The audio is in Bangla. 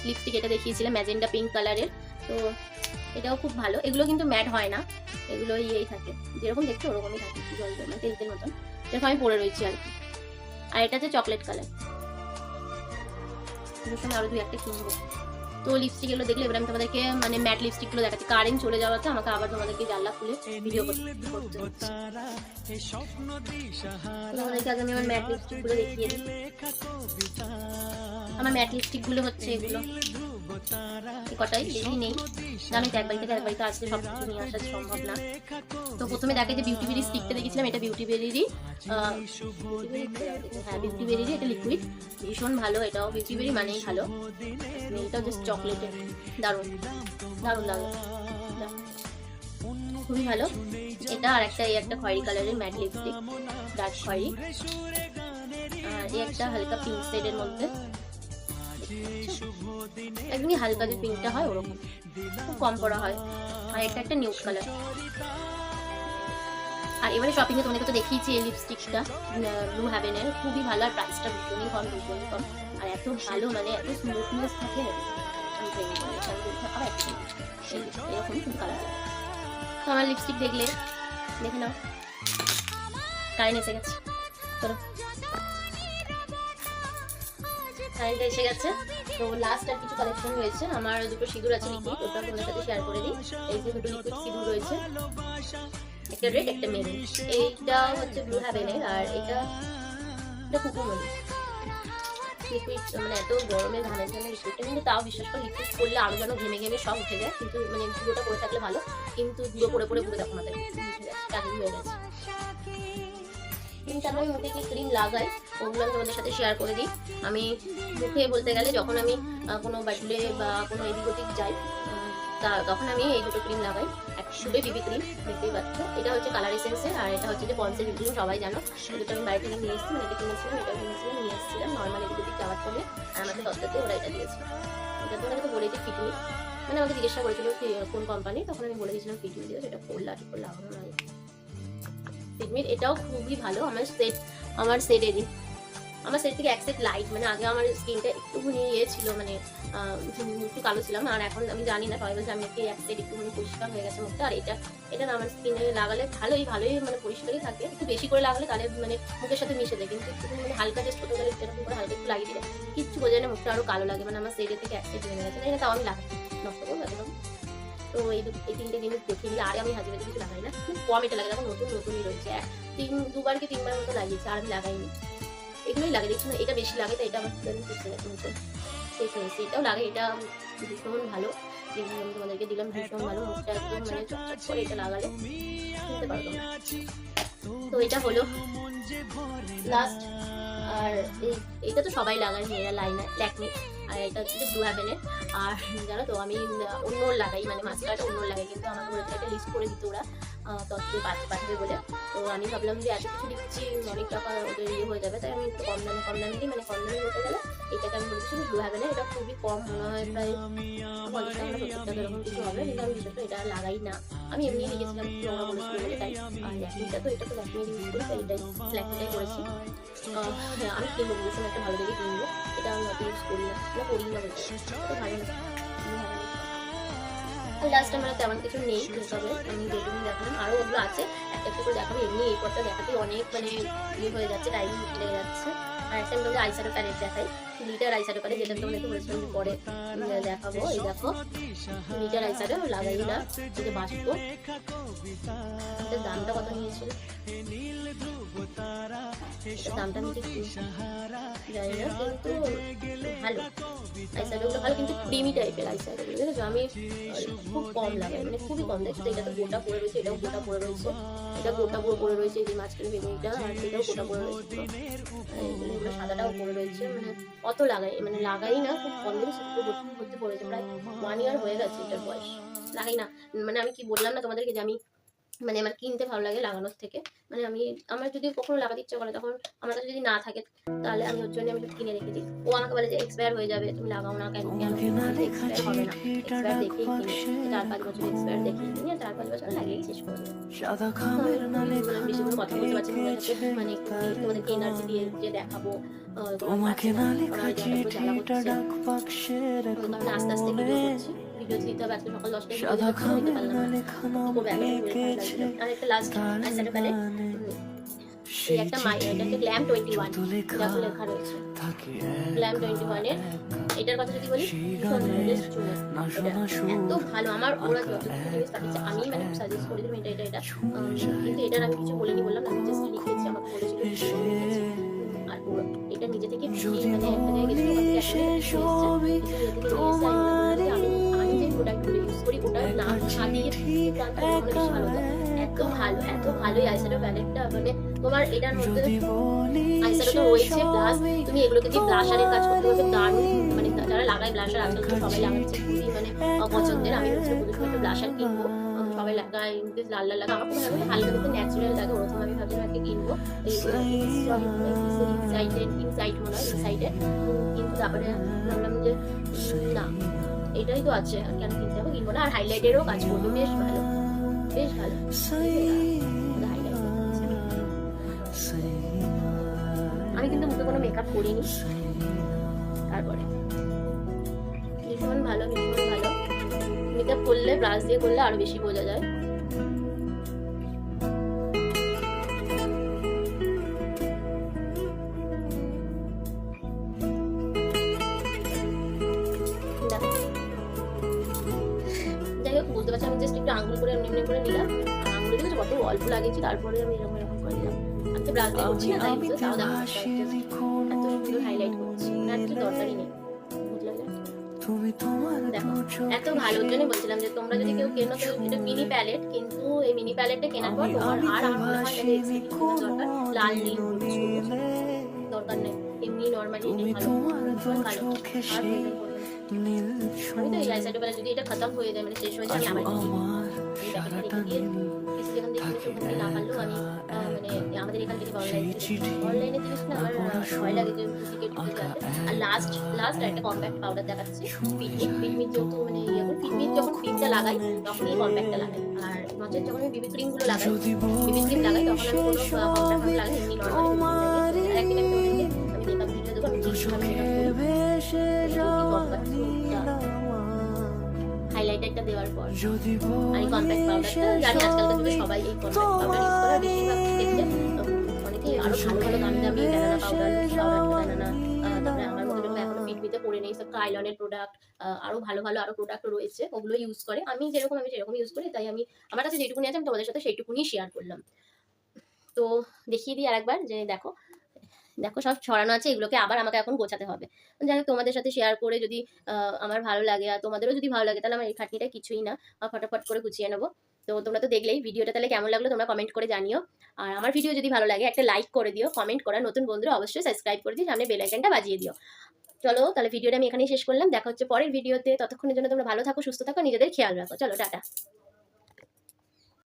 লাস্ট লিপস্টিক এটা দেখিয়েছিলাম ম্যাজেন্ডা পিঙ্ক কালারের তো এটাও খুব ভালো। এগুলো কিন্তু ম্যাট হয় না। এগুলো ইয়েই থাকে। যেরকম দেখতে ওরকমই থাকে জল জল তেলতের মতন। এরকম আমি পরে রয়েছি আর কি। আর এটা হচ্ছে চকলেট কালার আরও দুই একটা কিনবো। তো লিপস্টিক এগুলো দেখলে এবার আমি তোমাদেরকে মানে ম্যাট লিপস্টিকগুলো দেখাচ্ছি। কারেন্ট চলে যাওয়াতে আমাকে আবার তোমাদেরকে জানলা খুলে ভিডিও করতে হচ্ছে তোমাদেরকে আগে আমি আমার ম্যাট লিপস্টিকগুলো দেখিয়ে দিই। আমার ম্যাট লিপস্টিকগুলো হচ্ছে এগুলো। কটাই বেশি নেই। আমি তো এক বাড়ি থেকে এক বাড়িতে আসলে সব কিছু নিয়ে আসা সম্ভব না। তো প্রথমে দেখে যে বিউটি বেরি স্টিকটা দেখেছিলাম এটা বিউটি বেরিরই হ্যাঁ বিউটি বেরিরই এটা লিকুইড ভীষণ ভালো এটাও বিউটি বেরি মানেই ভালো। এটাও জাস্ট চকলেটের দারুণ। দারুণ লাগে খুবই ভালো। এটা আর একটা এই একটা খয়েরি কালারের ম্যাট লিপস্টিক ডার্ক খয়েরি। আর এই একটা হালকা পিঙ্ক শেডের মধ্যে। একদমই হালকা যে পিঙ্কটা হয় ওরকম। খুব কম পড়া হয়। আর এটা একটা নিউড কালার আর এবারে শপিং এ তোমাদেরকে তো দেখিয়েছি এই লিপস্টিকটা ব্লু হ্যাভেনের খুবই ভালো, আর প্রাইসটা ভীষণই কম ভীষণই কম। আর এত ভালো মানে এত স্মুথনেস থাকে। এরকম কালার তো আমার লিপস্টিক দেখলে, দেখে নাও। কারেন্ট এসে গেছে। চলো। কারেন্ট এসে গেছে। তো লাস্ট আর কিছু কালেকশন রয়েছে। আমার দুটো সিঁদুর আছে লিকুইড ওটা তোমাদের সাথে শেয়ার করে দিই। এই যে দুটো লিকুইড সিঁদুর রয়েছে। একটা রেড একটা মেরুন এইটা হচ্ছে ব্লু হ্যাভেনের আর এটা এটা কুকুমনি লিকুইড মানে এত গরমে জন্য লিকুইডটা কিন্তু তাও বিশেষ করে লিকুইড করলে আরও যেন ঘেমে ঘেমে সব উঠে যায়। কিন্তু মানে গুঁড়োটা করে থাকলে ভালো, কিন্তু গুঁড়ো করে করে পুরো দেখো উঠে গেছে হয়ে গেছে। আমি মুখে কি ক্রিম লাগাই। ওগুলো আমি তোমাদের সাথে শেয়ার করে দিই। আমি মুখে বলতে গেলে যখন আমি কোনো বাটুলে বা কোনো এদিক ওদিক যাই তা তখন আমি এই দুটো ক্রিম লাগাই। এক বিবি ক্রিম দেখতেই পাচ্ছ। এটা হচ্ছে কালার এসেন্সের আর এটা হচ্ছে যে পন্সের বিবি ক্রিম সবাই জানো। দুটো আমি বাড়ি থেকে নিয়ে এসেছি মানে এটা কিনেছিলাম এটা কিনেছিলাম নিয়ে এসেছিলাম নর্মাল এদিক ওদিক যাওয়ার জন্য আর আমাকে দশটাতে ওরা এটা দিয়েছে। এটা তোমাকে তো বলেছি ফিটমি মানে আমাকে জিজ্ঞাসা করেছিল কোন কোম্পানি তখন আমি বলে দিয়েছিলাম ফিটমি দিয়ে সেটা করলা ঠিক করলে লাগানো নয় এটাও খুবই ভালো। আমার সেট আমার সেট এদিক আমার সেট থেকে এক সেট লাইট মানে আগে আমার স্কিনটা একটুখানি ইয়ে ছিল মানে একটু কালো ছিলাম। আর এখন আমি জানি না, সবাই বলছে আমি একটু এক সেট একটুখানি পরিষ্কার হয়ে গেছে মুখটা। আর এটা এটা আমার স্কিনে লাগালে ভালোই ভালোই মানে পরিষ্কারই থাকে। একটু বেশি করে লাগালে তাহলে মানে মুখের সাথে মিশে যায়। কিন্তু একটু মানে হালকা জাস্ট ছোটো করে এরকম করে হালকা একটু লাগিয়ে দিলে, কিচ্ছু বোঝা যায় না মুখটা আরও কালো লাগে। মানে আমার সেটের থেকে এক সেট হয়ে গেছে। তাই তাও আমি লাগাই নষ্ট করব তো এই এই তিনটে জিনিস দেখে নিলে আর আমি হাজির কিছু লাগাই না। খুব কম এটা লাগে এখন নতুন, নতুনই রয়েছে। তিন, দুবার কি তিনবার মতো লাগিয়েছে, আর আমি লাগাইনি। এগুলোই লাগে দেখছি না, এটা বেশি লাগে তো এটা আমার হয়ে গেছে শেষ হয়েছে এটাও লাগে এটা ভীষণ ভালো। যেগুলো আমি তোমাদেরকে দিলাম, ভীষণ ভালো, মুখটা একদম মানে চকচক করে এটা লাগালে বুঝতে তো এটা হলো লাস্ট আর এটা তো সবাই লাগায়, মেয়েরা লাইনার ল্যাকমি আর এটা হচ্ছে ব্লু হ্যাভেনের আর জানো তো, আমি অন্য লাগাই মানে মাছটা অন্য লাগাই, কিন্তু আমাকে বলেছে একটা লিস্ট করে দিত ওরা। তত্ত্বে পাঠাবে বলে। তো আমি ভাবলাম যে এত কিছু দিচ্ছি, অনেক টাকা ওদের ইয়ে হয়ে যাবে, তাই আমি একটু কম দামে কম দামে দিই মানে কম দামে বলতে গেলে এটাকে আমি বলেছি ব্লু হ্যাভেনের এটা খুবই কম, মনে হয় প্রায় পঞ্চাশ টাকা, সত্তর টাকা, এরকম কিছু হবে, কিন্তু আমি বিশেষ এটা লাগাই না। আমি এমনি লিখেছিলাম তো এটা তো ল্যাকমি ইউজ এটাই ল্যাকমিটাই করেছি। আমি কিনবো বলেছিলাম একটা ভালো দেখে কিনবো এটা আমি অত ইউজ করি না করি না না লাস্ট আমার তেমন কিছু নেই হিসাবে আমি যেটুকু দেখালাম আরও ওগুলো আছে। একটা একটা করে দেখাবো। এমনি এই পরটা দেখাতে অনেক মানে ইয়ে হয়ে যাচ্ছে টাইম লেগে যাচ্ছে। আর একটা আমি তোমাদের আইসারো প্যালেট দেখাই। লিটার আইসারো প্যালেট যেটা তোমাদেরকে বলেছিলাম পরে দেখাবো। এই দেখো লিটার আইসারো লাগাই না যে বাষ্প। দামটা কত নিয়েছিল? দামটা কিন্তু ভালো। মানে রয়েছে মাঝখানে রয়েছে মানে অত মানে লাগাই না, খুব কম ইয়ার হয়ে গেছে বয়স। না মানে আমি কি বললাম না তোমাদেরকে যে আমি মানে আমার কিনতে ভালো লাগে লাগানোর থেকে। মানে আমি আমার যদি কখনো লাগাতে ইচ্ছা করে তখন আমার কাছে যদি না থাকে তাহলে আমি ওর জন্য আমি কিনে রেখে দিই ও আমাকে বলে যে এক্সপায়ার হয়ে যাবে তুমি লাগাও না কেন? কেন? এক্সপায়ার হবে না। এক্সপায়ার দেখেই কিনি। চার পাঁচ বছর এক্সপায়ার কিনি চার পাঁচ বছর লাগিয়েই শেষ করে বেশি করে কথা বলতে পারছি তোমাদের মানে তোমাদেরকে এনার্জি দিয়ে যে দেখাবো তোমাকে না লেখা চিঠিটা ডাক বাক্সের এক আস্তে আস্তে ভিডিও করছি। ভিডিও দিতে হবে আজকে সকাল দশটায় দিতে দিতে পারলাম না। না লেখা নাম খুব আর একটা লাস্ট এই একটা মাই গ্ল্যাম টোয়েন্টি ওয়ান লেখা দেখো রয়েছে। গ্ল্যাম টোয়েন্টি ওয়ানের এটার কথা যদি বলি ভালো, এত আমার ওরা যত জিনিস পাঠিয়েছে আমি মানে সাজেস্ট করে দিলাম এটা এটা এটা। কিন্তু এটার আমি কিছু বলিনি বললাম আমি জাস্ট লিখেছি আমাকে বলেছিল এসে লিখেছি। উম, আর এটা নিজে থেকে যদি মানে একটা জায়গায় গেছিল, করি ওটা না হতো। এত ভালো এত ভালো এই আইশ্যাডো প্যালেটটা মানে তোমার এটার মধ্যে আইশ্যাডো তো রয়েছে প্লাস তুমি এগুলোকে যে ব্লাশারের কাজ করতে পারবে দারুণ মানে যারা লাগায় ব্লাশার আজকাল তো সবাই লাগাচ্ছে খুবই মানে অপছন্দের আমি হচ্ছে পুজোর একটা ব্লাশার কিনবো। সবাই লাগায় লাল লাল লাগে আমার ভালো হালকা কিন্তু ন্যাচারাল লাগে ওরকম আমি ভাবছিলাম একটা কিনবো। এই ইনসাইডের ইনসাইড মনে হয় ইনসাইডের কিন্তু তারপরে ভাবলাম যে না এটাই তো আছে, আর কেন কিনতে হবে? কিনবো না, আর হাইলাইটেরও কাজ করবে, বেশ ভালো বেশ ভালো। আমি কিন্তু মুখে কোনো মেকআপ করিনি তারপরে। ভীষণ ভালো ভীষণ ভালো। মেকআপ করলে ব্রাশ দিয়ে করলে আরও বেশি বোঝা যায়। বুঝতে পারছি আমি জাস্ট একটু আঙুল করে এমনি এমনি করে নিলাম। আর আঙুলে দেখেছ কত অল্প লাগিয়েছি তারপরে আমি এরকম এরকম করে নিলাম। আমি তো ব্রাশ দিয়ে করছি না তাই বুঝতে তাও দেখো এত সুন্দর হাইলাইট করছি না আর দরকারই নেই। দেখো, এত ভালোর জন্য বলছিলাম যে তোমরা যদি কেউ কেনো তো এটা মিনি প্যালেট কিন্তু এই মিনি প্যালেটটা কেনার পর তোমার আর আমার দরকার লাল নীল দরকার নেই এমনি নর্মালি ভালো ভালো। আর আমি তো এই আইসাইডো বেলা যদি এটা খতম হয়ে যায় মানে শেষ হয়ে যায় আমি আমার কিছু যেখান থেকে না পারলেও মানে আমাদের এখান থেকে অনলাইন অনলাইনে জিনিস না আমার ভয় লাগে যে টিকিট টিকিট আর লাস্ট লাস্ট একটা কম্প্যাক্ট পাউডার দেখাচ্ছি পিটমিট পিটমিট যেহেতু মানে ইয়ে করি পিটমিট যখন ক্রিমটা লাগাই তখনই কম্প্যাক্টটা লাগাই। আর নচেত যখন আমি বিবি ক্রিমগুলো লাগাই বিবি ক্রিম লাগাই তখন আমি কোনো কম্প্যাক্ট লাগাই এমনি নর্মালি আর একদিন একটা ওদেরকে আমি মেকআপ ভিডিও দেবো আমি ভেসে যাওয়া হাইলাইটারটা দেওয়ার পর যদি আর কম্প্যাক্ট পাউডারটা জানি আজকালকার যুগে সবাই এই কম্প্যাক্ট পাউডার ইউজ করে বেশিরভাগ ক্ষেত্রে উম, আরও ভালো ভালো দামি দামি ব্যানানা পাউডার পাউডার ব্যানানা তারপরে আমার মতো এখনও পিটবিতে পড়ে নেই সব কাইলনের প্রোডাক্ট আরও ভালো ভালো আরও প্রোডাক্ট রয়েছে ওগুলো ইউজ করে। আমি যেরকম আমি সেরকম ইউজ করি তাই আমি আমার কাছে যেটুকুনি আছে আমি তোমাদের সাথে সেইটুকুনি শেয়ার করলাম। তো দেখিয়ে দিই আরেকবার যে দেখো দেখো সব ছড়ানো আছে, এগুলোকে আবার আমাকে এখন গোছাতে হবে। যাই তোমাদের সাথে শেয়ার করে যদি আমার ভালো লাগে, আর তোমাদেরও যদি ভালো লাগে, তাহলে আমার এই খাটনিটা কিছুই না। ফটাফট করে গুছিয়ে নেব। তো তোমরা তো দেখলেই ভিডিওটা তাহলে কেমন লাগল তোমরা কমেন্ট করে জানিও। আর আমার ভিডিও যদি ভালো লাগে, একটা লাইক করে দিও কমেন্ট করা নতুন বন্ধুরা অবশ্যই সাবস্ক্রাইব করে দিও, সামনে বেল বাজিয়ে দিও। চলো, তাহলে ভিডিওটা আমি এখানেই শেষ করলাম। দেখা হচ্ছে পরের ভিডিওতে ততক্ষণের জন্য তোমরা ভালো থাকো, সুস্থ থাকো, নিজেদের খেয়াল রাখো। চলো, টাটা।